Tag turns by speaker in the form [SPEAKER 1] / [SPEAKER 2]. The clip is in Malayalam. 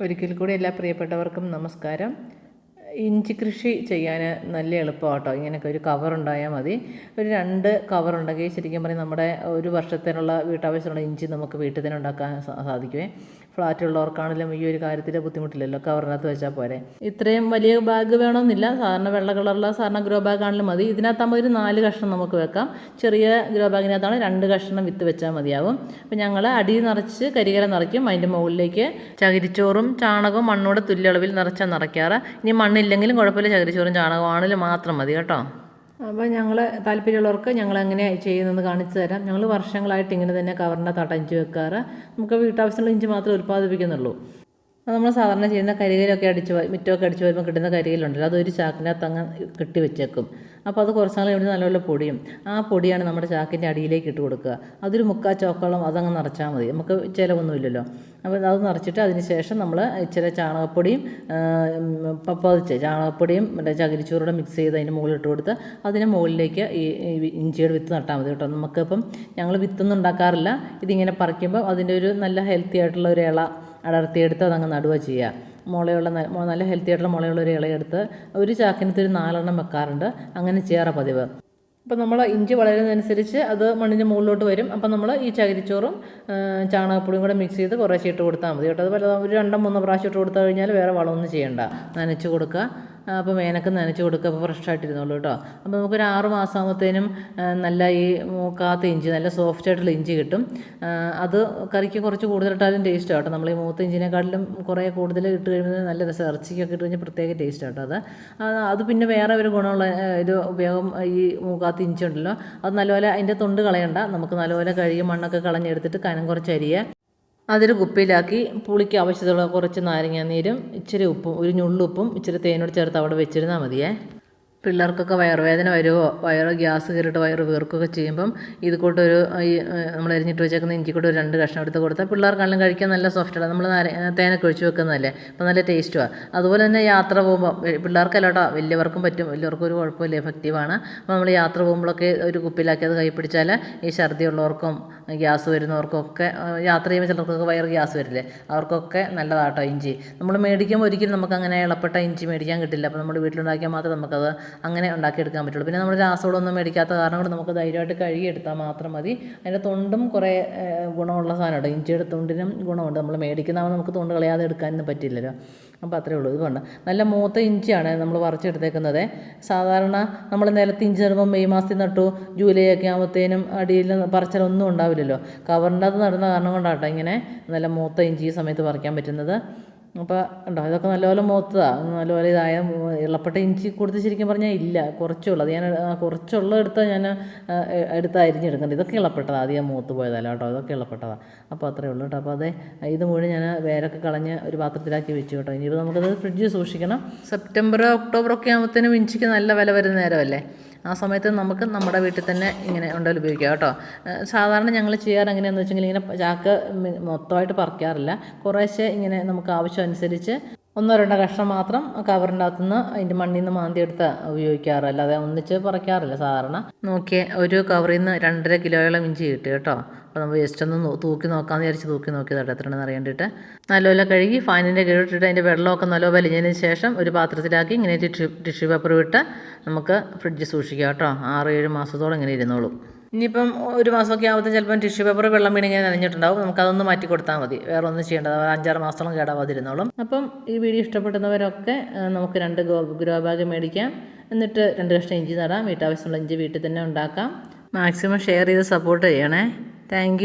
[SPEAKER 1] ഒരിക്കൽ കൂടി എല്ലാ പ്രിയപ്പെട്ടവർക്കും നമസ്കാരം. ഇഞ്ചി കൃഷി ചെയ്യാൻ നല്ല എളുപ്പമാട്ടോ. ഇങ്ങനെയൊക്കെ ഒരു കവർ ഉണ്ടായാൽ മതി. ഒരു രണ്ട് കവർ ഉണ്ടെങ്കിൽ ശരിക്കും പറഞ്ഞാൽ നമ്മുടെ ഒരു വർഷത്തിനുള്ള വീട്ടാവശ്യമുള്ള ഇഞ്ചി നമുക്ക് വീട്ടിൽ തന്നെ ഉണ്ടാക്കാൻ സാ- ഫ്ലാറ്റുള്ളവർക്കാണെങ്കിലും ഈ ഒരു കാര്യത്തിൽ ബുദ്ധിമുട്ടില്ലല്ലോ. കവറിനകത്ത് വെച്ചാൽ പോരെ. ഇത്രയും വലിയ ബാഗ് വേണമെന്നില്ല. സാധാരണ വെള്ള കളറുള്ള സാധാരണ ഗ്രോ ബാഗ് ആണെങ്കിലും മതി. ഇതിനകത്താകുമ്പോൾ ഒരു നാല് കഷ്ണം നമുക്ക് വെക്കാം. ചെറിയ ഗ്രോ ബാഗിനകത്താണ് രണ്ട് കഷ്ണം വിത്ത് വെച്ചാൽ മതിയാവും. അപ്പം ഞങ്ങൾ അടി നിറച്ച് കരികര നിറയ്ക്കും. അതിന്റെ മുകളിലേക്ക് ചകിരിച്ചോറും ചാണകവും മണ്ണോട് തുല്യളവിൽ നിറച്ചാൽ നിറയ്ക്കാറ്. ഇനി മണ്ണില്ലെങ്കിലും കുഴപ്പമില്ല. ചകിരിച്ചോറും ചാണകവും ആണെങ്കിലും മാത്രം മതി കേട്ടോ. അപ്പോൾ ഞങ്ങൾ താല്പര്യമുള്ളവർക്ക് ഞങ്ങൾ എങ്ങനെ ചെയ്യുന്നതെന്ന് കാണിച്ചു തരാം. ഞങ്ങൾ വർഷങ്ങളായിട്ട് ഇങ്ങനെ തന്നെ കവറിന്റെ തട്ട ഇഞ്ചി വെക്കാറ്. നമുക്ക് വീട്ടാവശ്യമുള്ള ഇഞ്ചി മാത്രമേ ഉൽപ്പാദിപ്പിക്കുന്നുള്ളൂ. അത് നമ്മൾ സാധാരണ ചെയ്യുന്ന കരികയിലൊക്കെ അടിച്ച് മിറ്റമൊക്കെ അടിച്ച് വരുമ്പോൾ കിട്ടുന്ന കരികയിലുണ്ടല്ലോ അതൊരു ചാക്കിനകത്ത് അങ്ങ് കെട്ടി വെച്ചേക്കും. അപ്പോൾ അത് കുറച്ച് നാൾ കഴിഞ്ഞ് നല്ലപോലെ പൊടിയും. ആ പൊടിയാണ് നമ്മുടെ ചാക്കിന്റെ അടിയിലേക്ക് ഇട്ട് കൊടുക്കുക. അതൊരു മുക്കാൽ ചോക്കോളം അതങ്ങ് നിറച്ചാൽ മതി. നമുക്ക് ചിലവൊന്നുമില്ലല്ലോ. അപ്പോൾ അത് നിറച്ചിട്ട് അതിന് ശേഷം നമ്മൾ ഇച്ചിരി ചാണകപ്പൊടിയും പപ്പതിച്ച് ചാണകപ്പൊടിയും മറ്റേ ചകിരിച്ചോറൂടെ മിക്സ് ചെയ്ത് അതിന്റെ മുകളിൽ ഇട്ട് കൊടുത്ത് അതിന് മുകളിലേക്ക് ഈ ഇഞ്ചിയുടെ വിത്ത് നട്ടാൽ മതി കേട്ടോ. നമുക്കിപ്പം ഞങ്ങൾ വിത്തൊന്നും ഉണ്ടാക്കാറില്ല. ഇതിങ്ങനെ പറിക്കുമ്പോൾ അതിന്റെ ഒരു നല്ല ഹെൽത്തി ആയിട്ടുള്ള ഒരു ഇള അടർത്തിയെടുത്ത് അതങ്ങ് നടുക ചെയ്യുക. മുളയുള്ള നല്ല ഹെൽത്തി ആയിട്ടുള്ള മുളയുള്ള ഒരു ഇളയെടുത്ത് ഒരു ചാക്കിനകത്ത് ഒരു നാലെണ്ണം വെക്കാറുണ്ട്. അങ്ങനെ ചെയ്യാറ് പതിവ്. അപ്പോൾ നമ്മൾ ഇഞ്ചി വളരുന്നതനുസരിച്ച് അത് മണ്ണിന്റെ മുകളിലോട്ട് വരും. അപ്പോൾ നമ്മൾ ഈ ചകിരിച്ചോറും ചാണകപ്പൊടിയും കൂടെ മിക്സ് ചെയ്ത് കുറേശ്ശെ ഇട്ട് കൊടുത്താൽ മതി കേട്ടോ. അത് പല ഒരു രണ്ടോ മൂന്നോ പ്രാവശ്യം ഇട്ട് കൊടുത്തു കഴിഞ്ഞാൽ വേറെ വളമൊന്നും ചെയ്യണ്ട. നനച്ച് കൊടുക്കുക. അപ്പോൾ വേനൊക്കെ നനച്ച് കൊടുക്കുക. അപ്പോൾ ഫ്രഷ് ആയിട്ടിരുന്നുള്ളൂ കേട്ടോ. അപ്പോൾ നമുക്കൊരു ആറ് മാസമാകുമ്പോഴത്തേനും നല്ല ഈ മൂക്കാത്ത ഇഞ്ചി നല്ല സോഫ്റ്റ് ആയിട്ടുള്ള ഇഞ്ചി കിട്ടും. അത് കറിക്ക് കുറച്ച് കൂടുതലിട്ടാലും ടേസ്റ്റ് കേട്ടോ. നമ്മൾ ഈ മൂത്ത ഇഞ്ചിനെക്കാട്ടിലും കുറേ കൂടുതൽ ഇട്ട് കഴിയുമ്പോൾ നല്ല രസം. ഇറച്ചിക്കൊക്കെ ഇട്ട് കഴിഞ്ഞാൽ പ്രത്യേക ടേസ്റ്റ് കേട്ടോ അത്. അത് പിന്നെ വേറെ ഒരു ഗുണമുള്ള ഒരു ഉപയോഗം ഈ മൂക്കാത്ത ഇഞ്ചി ഉണ്ടല്ലോ അത് നല്ലപോലെ അതിന്റെ തൊണ്ട് കളയണ്ട. നമുക്ക് നല്ലപോലെ കഴുകി മണ്ണൊക്കെ കളഞ്ഞെടുത്തിട്ട് കനം കുറച്ച് അരിയുക അതൊരു കുപ്പിയിലാക്കി പുളിക്ക് ആവശ്യത്തുള്ള കുറച്ച് നാരങ്ങാനീരും ഇച്ചിരി ഉപ്പും ഒരു ഞുള്ളുപ്പും ഇച്ചിരി തേനോട് ചേർത്ത് അവിടെ വെച്ചിരുന്നാൽ മതിയേ. പിള്ളേർക്കൊക്കെ വയറുവേദന വരുമോ വയറ് ഗ്യാസ് കയറിയിട്ട് വയറ് വീർക്കുകയൊക്കെ ചെയ്യുമ്പം ഇത് കൂട്ടൊരു ഈ നമ്മൾ എരിഞ്ഞിട്ട് വെച്ചേക്കുന്ന ഇഞ്ചി കൂടെ ഒരു രണ്ട് കഷ്ണം എടുത്ത് കൊടുത്താൽ പിള്ളേർക്കാണെങ്കിലും കഴിക്കാൻ നല്ല സോഫ്റ്റാണ് നമ്മൾ തേനൊക്കെ ഒഴിച്ച് വെക്കുന്നതല്ലേ? അപ്പോൾ നല്ല ടേസ്റ്റുമാണ് അതുപോലെ തന്നെ യാത്ര പോകുമ്പോൾ പിള്ളേർക്കല്ല കേട്ടോ വലിയവർക്കും പറ്റും. വലിയവർക്കും ഒരു കുഴപ്പമില്ല എഫക്റ്റീവാണ് അപ്പോൾ നമ്മൾ യാത്ര പോകുമ്പോഴൊക്കെ ഒരു കുപ്പിലാക്കി അത് കൈ പിടിച്ചാൽ ഈ ഛർദി ഉള്ളവർക്കും ഗ്യാസ് വരുന്നവർക്കൊക്കെ ഒക്കെ യാത്ര ചെയ്യുമ്പോൾ ചിലർക്കൊക്കെ വയറ് ഗ്യാസ് വരില്ലേ? അവർക്കൊക്കെ നല്ലതാട്ടോ ഇഞ്ചി. നമ്മൾ മേടിക്കുമ്പോൾ ഒരിക്കലും നമുക്ക് അങ്ങനെ ഇളപ്പെട്ട ഇഞ്ചി മേടിക്കാൻ കിട്ടില്ല. അപ്പോൾ നമ്മൾ വീട്ടിലുണ്ടാക്കിയാൽ മാത്രമേ നമുക്കത് അങ്ങനെ ഉണ്ടാക്കിയെടുക്കാൻ പറ്റുള്ളൂ. പിന്നെ നമ്മൾ രാസവളമൊന്നും മേടിക്കാത്ത കാരണം കൊണ്ട് നമുക്ക് ധൈര്യമായിട്ട് കഴുകിയെടുത്താൽ മാത്രം മതി. അതിന്റെ തൊണ്ടും കുറേ ഗുണമുള്ള സാധനമുണ്ട്. ഇഞ്ചിയുടെ തൊണ്ടിനും ഗുണമുണ്ട്. നമ്മൾ മേടിക്കുന്നതാകുമ്പോൾ നമുക്ക് തൊണ്ട് കളയാതെ എടുക്കാനൊന്നും പറ്റില്ലല്ലോ. അപ്പോൾ അത്രേ ഉള്ളൂ. ഇതുകൊണ്ട് നല്ല മൂത്ത ഇഞ്ചിയാണ് നമ്മൾ പറിച്ചെടുത്തേക്കുന്നത്. സാധാരണ നമ്മൾ നിലത്ത് ഇഞ്ചി നടുമ്പോൾ മെയ് മാസത്തിൽ നട്ടു ജൂലൈ ഒക്കെ ആകുമ്പോഴത്തേനും അടിയിൽ പറിച്ചാലൊന്നും ഉണ്ടാവില്ലല്ലോ. കവറിന്റെ അത് നടുന്ന കാരണം കൊണ്ടാട്ടോ ഇങ്ങനെ നല്ല മൂത്ത ഇഞ്ചി ഈ സമയത്ത് പറിക്കാൻ പറ്റുന്നത്. അപ്പോൾ ഉണ്ടോ ഇതൊക്കെ നല്ലപോലെ മൂത്തതാണ് നല്ലപോലെ ഇതായ ഇളപ്പെട്ട ഇഞ്ചി കൊടുത്ത് ശരിക്കും പറഞ്ഞാൽ ഇല്ല. കുറച്ചുള്ളു. അത് ഞാൻ കുറച്ചുള്ള എടുത്താൽ ഞാൻ എടുത്ത് അരിഞ്ഞെടുക്കുന്നുണ്ട് ഇതൊക്കെ ഇളപ്പെട്ടതാണ് അധികം മൂത്ത് പോയതല്ല കേട്ടോ. ഇതൊക്കെ ഇളപ്പെട്ടതാണ് അപ്പോൾ അത്രേ ഉള്ളൂ കേട്ടോ. അപ്പോൾ അതെ ഇത് മുഴുവൻ ഞാൻ വേരൊക്കെ കളഞ്ഞ് ഒരു പാത്രത്തിലാക്കി വെച്ചു കേട്ടോ. ഇനിയിപ്പോൾ നമുക്കത് ഫ്രിഡ്ജിൽ സൂക്ഷിക്കണം. സെപ്റ്റംബർ ഒക്ടോബർ ഒക്കെ ആകുമ്പോഴത്തേനും ഇഞ്ചിക്ക് നല്ല വില വരുന്ന നേരമല്ലേ? ആ സമയത്ത് നമുക്ക് നമ്മുടെ വീട്ടിൽ തന്നെ ഇങ്ങനെ ഉണ്ടല്ലോ ഉപയോഗിക്കാം കേട്ടോ. സാധാരണ ഞങ്ങൾ ചെയ്യാറ് എങ്ങനെയാണെന്ന് വെച്ചെങ്കിൽ ഇങ്ങനെ ചാക്ക് മൊത്തമായിട്ട് പറിക്കാറില്ല. കുറേശ്ശെ ഇങ്ങനെ നമുക്ക് ആവശ്യം അനുസരിച്ച് ഒന്നോ രണ്ടോ കഷ്ണം മാത്രം കവറിന്റെ അകത്തുനിന്ന് അതിന്റെ മണ്ണിൽ നിന്ന് മാന്തി എടുത്ത് ഉപയോഗിക്കാറ്. അല്ലാതെ ഒന്നിച്ച് പറിക്കാറില്ല. സാധാരണ നോക്കിയേ ഒരു കവറിൽ നിന്ന് രണ്ടര കിലോയോളം ഇഞ്ചി കിട്ടി കേട്ടോ. അപ്പോൾ നമ്മൾ ജസ്റ്റ് ഒന്ന് തൂക്കി നോക്കാമെന്ന് വിചാരിച്ച് തൂക്കി നോക്കിയതാട്ടോ എത്രയാണെന്ന് അറിയാണ്ടിട്ട്. നല്ലപോലെ കഴുകി ഫാനിന്റെ കീഴിട്ടിട്ട് അതിന്റെ വെള്ളമൊക്കെ നല്ലപോലെ വലിഞ്ഞതിന് ശേഷം ഒരു പാത്രത്തിലാക്കി ഇങ്ങനെ ടിഷ്യൂ ടിഷ്യൂ പേപ്പർ വിട്ട് നമുക്ക് ഫ്രിഡ്ജ് സൂക്ഷിക്കാം കേട്ടോ. ആറ് ഏഴ് മാസത്തോളം ഇങ്ങനെ ഇരുന്നോളും. ഇനിയിപ്പം ഒരു മാസമൊക്കെ ആകുമ്പോൾ ചിലപ്പം ടിഷ്യൂ പേപ്പർ വെള്ളം വീണിങ്ങനെ നനഞ്ഞിട്ടുണ്ടാവും. നമുക്കതൊന്ന് മാറ്റി കൊടുത്താൽ മതി. വേറെ ഒന്നും ചെയ്യേണ്ടത് അഞ്ചാറ് മാസത്തോളം കേടാവാതിരുന്നോളും. അപ്പം ഈ വീഡിയോ ഇഷ്ടപ്പെടുന്നവരൊക്കെ നമുക്ക് രണ്ട് ഗോ ഗ്രോ മേടിക്കാം. എന്നിട്ട് രണ്ട് കഷ്ണം ഇഞ്ചി നടാം. വീട്ടാവശ്യമുള്ള ഇഞ്ചി വീട്ടിൽ തന്നെ ഉണ്ടാക്കാം. മാക്സിമം ഷെയർ ചെയ്ത് സപ്പോർട്ട് ചെയ്യണേ. താങ്ക്